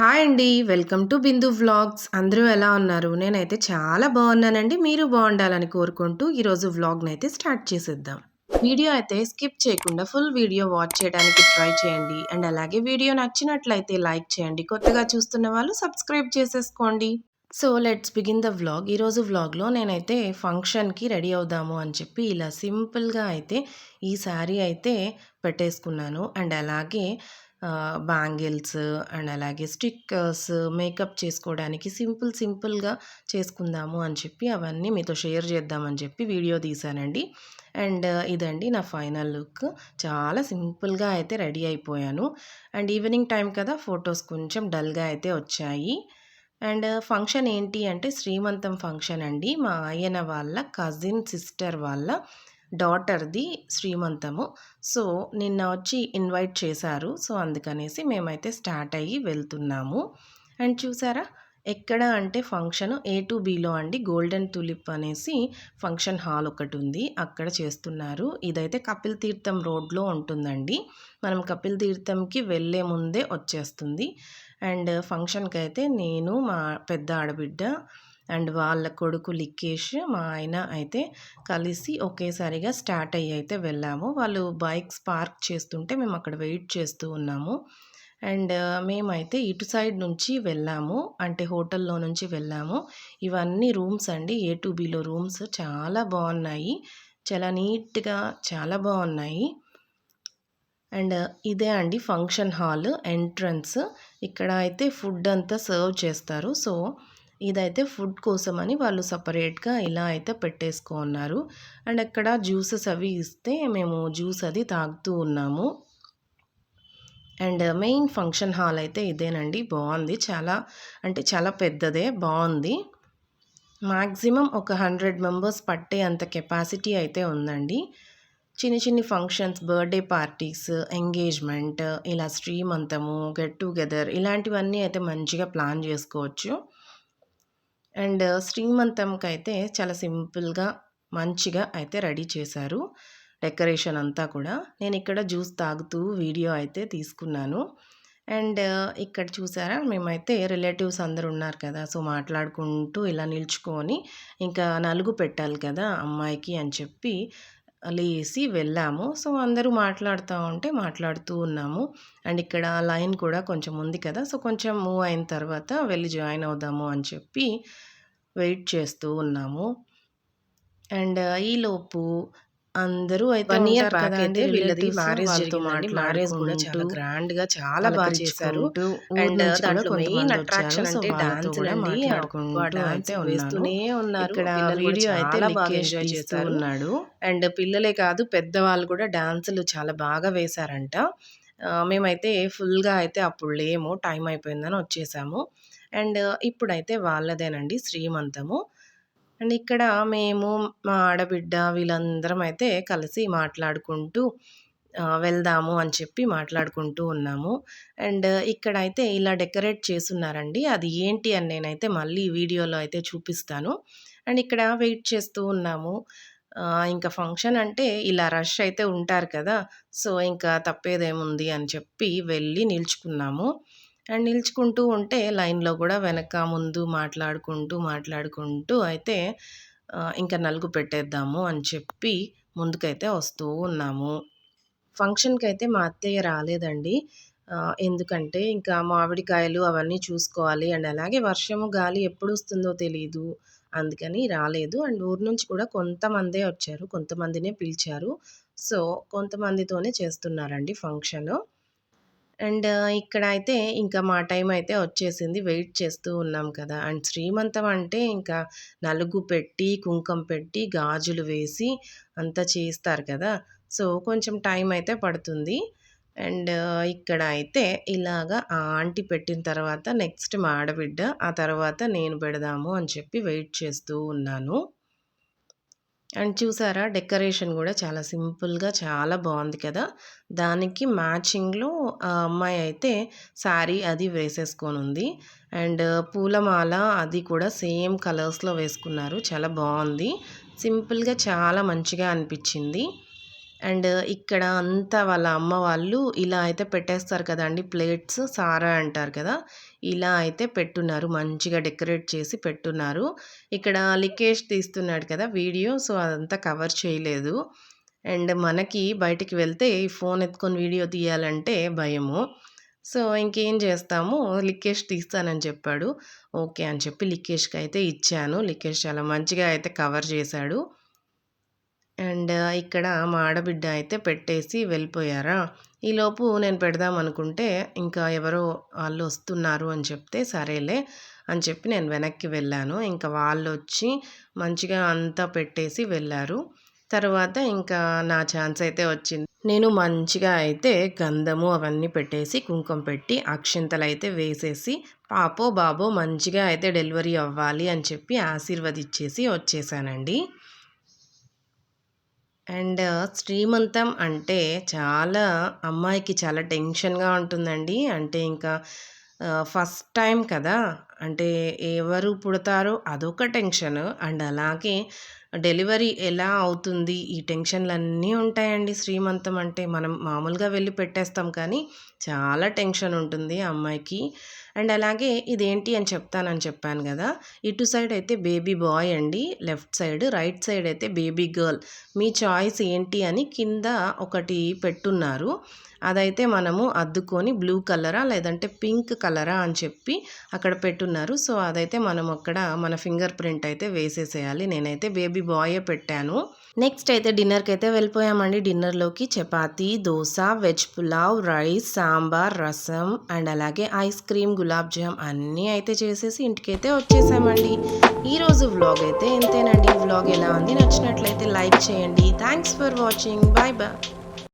Hi అండి. Welcome to Bindu vlogs. అందరూ ఎలా ఉన్నారు? నేనైతే చాలా బాగున్నానండి. మీరు బాగుండాలని కోరుకుంటూ ఈరోజు వ్లాగ్ని అయితే స్టార్ట్ చేసేద్దాం. వీడియో అయితే స్కిప్ చేయకుండా ఫుల్ వీడియో వాచ్ చేయడానికి ట్రై చేయండి. అండ్ అలాగే వీడియో నచ్చినట్లయితే లైక్ చేయండి. కొత్తగా చూస్తున్న వాళ్ళు సబ్స్క్రైబ్ చేసేసుకోండి. So let's begin the vlog. ఈరోజు వ్లాగ్లో నేనైతే ఫంక్షన్కి రెడీ అవుదాము అని చెప్పి ఇలా సింపుల్గా అయితే ఈ శారీ అయితే పెట్టేసుకున్నాను. అండ్ అలాగే బ్యాంగిల్స్ అండ్ అలాగే స్టిక్కర్స్ మేకప్ చేసుకోవడానికి సింపుల్ సింపుల్గా చేసుకుందాము అని చెప్పి అవన్నీ మీతో షేర్ చేద్దామని చెప్పి వీడియో తీశానండి అండ్ ఇదండి నా ఫైనల్ లుక్. చాలా సింపుల్గా అయితే రెడీ అయిపోయాను. అండ్ ఈవినింగ్ టైం కదా ఫొటోస్ కొంచెం డల్గా అయితే వచ్చాయి. అండ్ ఫంక్షన్ ఏంటి అంటే శ్రీమంతం ఫంక్షన్ అండి. మా ఆయన వాళ్ళ కజిన్ సిస్టర్ వాళ్ళ డాటర్ది శ్రీమంతము. సో నిన్న వచ్చి ఇన్వైట్ చేశారు. సో అందుకనేసి మేమైతే స్టార్ట్ అయ్యి వెళ్తున్నాము. అండ్ చూసారా? ఎక్కడ అంటే ఫంక్షన్ ఏ టు బీలో అండి గోల్డెన్ తులిప్ అనేసి ఫంక్షన్ హాల్ ఒకటి ఉంది అక్కడ చేస్తున్నారు. ఇదైతే కపిల్ తీర్థం రోడ్లో ఉంటుందండి. మనం కపిల్ తీర్థంకి వెళ్ళే ముందే వచ్చేస్తుంది. అండ్ ఫంక్షన్కి అయితే నేను మా పెద్ద ఆడబిడ్డ అండ్ వాళ్ళ కొడుకు లికేష్ మా ఆయన అయితే కలిసి ఒకేసారిగా స్టార్ట్ అయ్యి అయితే వెళ్ళాము. వాళ్ళు బైక్స్ పార్క్ చేస్తుంటే మేము అక్కడ వెయిట్ చేస్తూ ఉన్నాము. అండ్ మేమైతే ఇటు సైడ్ నుంచి వెళ్ళాము. అంటే హోటల్లో నుంచి వెళ్ళాము. ఇవన్నీ రూమ్స్ అండి. ఏ టు బిలో రూమ్స్ చాలా బాగున్నాయి. చాలా నీట్గా చాలా బాగున్నాయి. అండ్ ఇదే అండి ఫంక్షన్ హాల్ ఎంట్రన్స్. ఇక్కడ అయితే ఫుడ్ అంతా సర్వ్ చేస్తారు. సో ఇదైతే ఫుడ్ కోసమని వాళ్ళు సపరేట్గా ఇలా అయితే పెట్టేసుకున్నారు. అండ్ అక్కడ జ్యూసెస్ అవి ఇస్తే మేము జ్యూస్ అది తాగుతూ ఉన్నాము. అండ్ మెయిన్ ఫంక్షన్ హాల్ అయితే ఇదేనండి. బాగుంది. చాలా అంటే చాలా పెద్దదే బాగుంది. మ్యాక్సిమం ఒక హండ్రెడ్ మెంబర్స్ పట్టే అంత కెపాసిటీ అయితే ఉందండి. చిన్న చిన్ని ఫంక్షన్స్ బర్త్డే పార్టీస్ ఎంగేజ్మెంట్ ఇలా శ్రీమంతము గెట్ టుగెదర్ ఇలాంటివన్నీ అయితే మంచిగా ప్లాన్ చేసుకోవచ్చు. అండ్ శ్రీమంతంకి అయితే చాలా సింపుల్గా మంచిగా అయితే రెడీ చేశారు. డెకరేషన్ అంతా కూడా. నేను ఇక్కడ జ్యూస్ తాగుతూ వీడియో అయితే తీసుకున్నాను. అండ్ ఇక్కడ చూసారా మేమైతే రిలేటివ్స్ అందరు ఉన్నారు కదా సో మాట్లాడుకుంటూ ఇలా నిల్చుకొని ఇంకా నలుగు పెట్టాలి కదా అమ్మాయికి అని చెప్పి లేసి వెళ్ళాము. సో అందరూ మాట్లాడుతూ ఉంటే మాట్లాడుతూ ఉన్నాము. అండ్ ఇక్కడ లైన్ కూడా కొంచెం ఉంది కదా! సో కొంచెం మూవ్ అయిన తర్వాత వెళ్ళి జాయిన్ అవుదాము అని చెప్పి వెయిట్ చేస్తూ ఉన్నాము. అండ్ ఈలోపు అందరూ అయితే వన్ ఇయర్ బ్యాక్ అయితే వీళ్ళది మ్యారేజ్ జరిగిందండి. మ్యారేజ్ కూడా చాలా గ్రాండ్గా చాలా బాగా చేశారు. అండ్ దాంట్లో మెయిన్ అట్రాక్షన్ అంటే డాన్స్ అండి. డాన్స్ వేస్తూనే ఉన్నారు. ఇక్కడ వీడియో అయితే బాగా ఎంజాయ్ చేస్తూ ఉన్నాడు. అండ్ పిల్లలే కాదు పెద్దవాళ్ళు కూడా డాన్సులు చాలా బాగా వేశారంట. మేమైతే ఫుల్గా అయితే అప్పుడు లేము. టైం అయిపోయిందని వచ్చేసాము. అండ్ ఇప్పుడైతే వాళ్ళదేనండి శ్రీమంతము. అండ్ ఇక్కడ మేము మా ఆడబిడ్డ వీళ్ళందరం అయితే కలిసి మాట్లాడుకుంటూ వెళ్దాము అని చెప్పి మాట్లాడుకుంటూ ఉన్నాము. అండ్ ఇక్కడ అయితే ఇలా డెకరేట్ చేస్తున్నారండి. అది ఏంటి అని నేనైతే మళ్ళీ వీడియోలో అయితే చూపిస్తాను. అండ్ ఇక్కడ వెయిట్ చేస్తూ ఉన్నాము. ఇంకా ఫంక్షన్ అంటే ఇలా రష్ అయితే ఉంటారు కదా సో ఇంకా తప్పేదేముంది అని చెప్పి వెళ్ళి నిల్చుకున్నాము. అండ్ నిల్చుకుంటూ ఉంటే లైన్లో కూడా వెనక ముందు మాట్లాడుకుంటూ మాట్లాడుకుంటూ అయితే ఇంకా నలుగు పెట్టేద్దాము అని చెప్పి ముందుకైతే వస్తూ ఉన్నాము. ఫంక్షన్కి అయితే మా అత్తయ్య రాలేదండి. ఎందుకంటే ఇంకా మామిడికాయలు అవన్నీ చూసుకోవాలి అండ్ అలాగే వర్షము గాలి ఎప్పుడు వస్తుందో తెలియదు అందుకని రాలేదు. అండ్ ఊరు నుంచి కూడా కొంతమందే వచ్చారు కొంతమందినే పిలిచారు. సో కొంతమందితోనే చేస్తున్నారండి ఫంక్షను. అండ్ ఇక్కడ అయితే ఇంకా మా టైం అయితే వచ్చేసింది. వెయిట్ చేస్తూ ఉన్నాం కదా. అండ్ శ్రీమంతం అంటే ఇంకా నలుగు పెట్టి కుంకం పెట్టి గాజులు వేసి అంతా చేస్తారు కదా. సో కొంచెం టైం అయితే పడుతుంది. అండ్ ఇక్కడ అయితే ఇలాగా ఆ ఆంటీ పెట్టిన తర్వాత నెక్స్ట్ మా ఆడబిడ్డ ఆ తర్వాత నేను పెడదాము అని చెప్పి వెయిట్ చేస్తూ ఉన్నాను. అండ్ చూసారా? డెకరేషన్ కూడా చాలా సింపుల్గా చాలా బాగుంది కదా! దానికి మ్యాచింగ్లో అమ్మాయి అయితే శారీ అది వేసేసుకొని ఉంది అండ్ పూలమాల అది కూడా సేమ్ కలర్స్లో వేసుకున్నారు. చాలా బాగుంది సింపుల్గా చాలా మంచిగా అనిపించింది. అండ్ ఇక్కడ అంతా వాళ్ళ అమ్మ వాళ్ళు ఇలా అయితే పెట్టేస్తారు కదండి ప్లేట్స్ సారా అంటారు కదా! ఇలా అయితే పెట్టున్నారు. మంచిగా డెకరేట్ చేసి పెట్టున్నారు. ఇక్కడ లికేష్ తీస్తున్నాడు కదా వీడియో. సో, అదంతా కవర్ చేయలేదు. అండ్ మనకి బయటికి వెళ్తే ఈ ఫోన్ ఎత్తుకొని వీడియో తీయాలంటే భయము. సో, ఇంకేం చేస్తాము లికేష్ తీస్తానని చెప్పాడు. ఓకే అని చెప్పి లికేష్‌కయితే ఇచ్చాను. లికేష్ చాలా మంచిగా అయితే కవర్ చేశాడు. అండ్ ఇక్కడ మా ఆడబిడ్డ అయితే పెట్టేసి వెళ్ళిపోయారా! ఈలోపు నేను పెడదాం అనుకుంటే ఇంకా ఎవరో వాళ్ళు వస్తున్నారు అని చెప్తే సరేలే అని చెప్పి నేను వెనక్కి వెళ్ళాను. ఇంకా వాళ్ళు వచ్చి మంచిగా అంతా పెట్టేసి వెళ్ళారు. తర్వాత ఇంకా నా ఛాన్స్ అయితే వచ్చింది. నేను మంచిగా అయితే గంధము అవన్నీ పెట్టేసి, కుంకుమ పెట్టి, అక్షింతలైతే వేసేసి పాపో, బాబో మంచిగా అయితే డెలివరీ అవ్వాలి అని చెప్పి ఆశీర్వదిచ్చేసి వచ్చేసానండి. అండ్ శ్రీమంతం అంటే చాలా అమ్మాయికి చాలా టెన్షన్‌గా ఉంటుందండి. అంటే ఇంకా ఫస్ట్ టైం కదా! అంటే ఎవరు పుడతారో అదొక టెన్షన్. అండ్ అలాగే డెలివరీ ఎలా అవుతుంది? ఈ టెన్షన్లు అన్నీ ఉంటాయండి శ్రీమంతం అంటే. మనం మామూలుగా వెళ్ళి పెట్టేస్తాం కానీ చాలా టెన్షన్ ఉంటుంది అమ్మాయికి. అండ్ అలాగే ఇదేంటి అని చెప్తానని చెప్పాను కదా ఇటు సైడ్ అయితే బేబీ బాయ్ అండి లెఫ్ట్ సైడ్. రైట్ సైడ్ అయితే బేబీ గర్ల్. మీ చాయిస్ ఏంటి అని కింద ఒకటి పెట్టున్నారు. అదైతే మనము అద్దుకొని బ్లూ కలరా లేదంటే పింక్ కలరా అని చెప్పి అక్కడ పెట్టున్నారు. సో, అదైతే మనం అక్కడ మన ఫింగర్ ప్రింట్ అయితే వేసేసేయాలి. నేనైతే బేబీ బాయే పెట్టాను. నెక్స్ట్ అయితే డిన్నర్కి అయితే వెళ్ళిపోయామండి. డిన్నర్‌లోకి chapati dosa veg pulao, rice, sambar, rasam and అలాగే ఐస్ క్రీమ్, గులాబ్ జామ్ అన్నీ అయితే చేసేసి ఇంటికైతే వచ్చేసామండి. ఈరోజు వ్లాగ్ అయితే ఇంతేనండి. వ్లాగ్ ఎలా ఉంది? నచ్చినట్లయితే లైక్ చేయండి. Thanks for watching. Bye bye.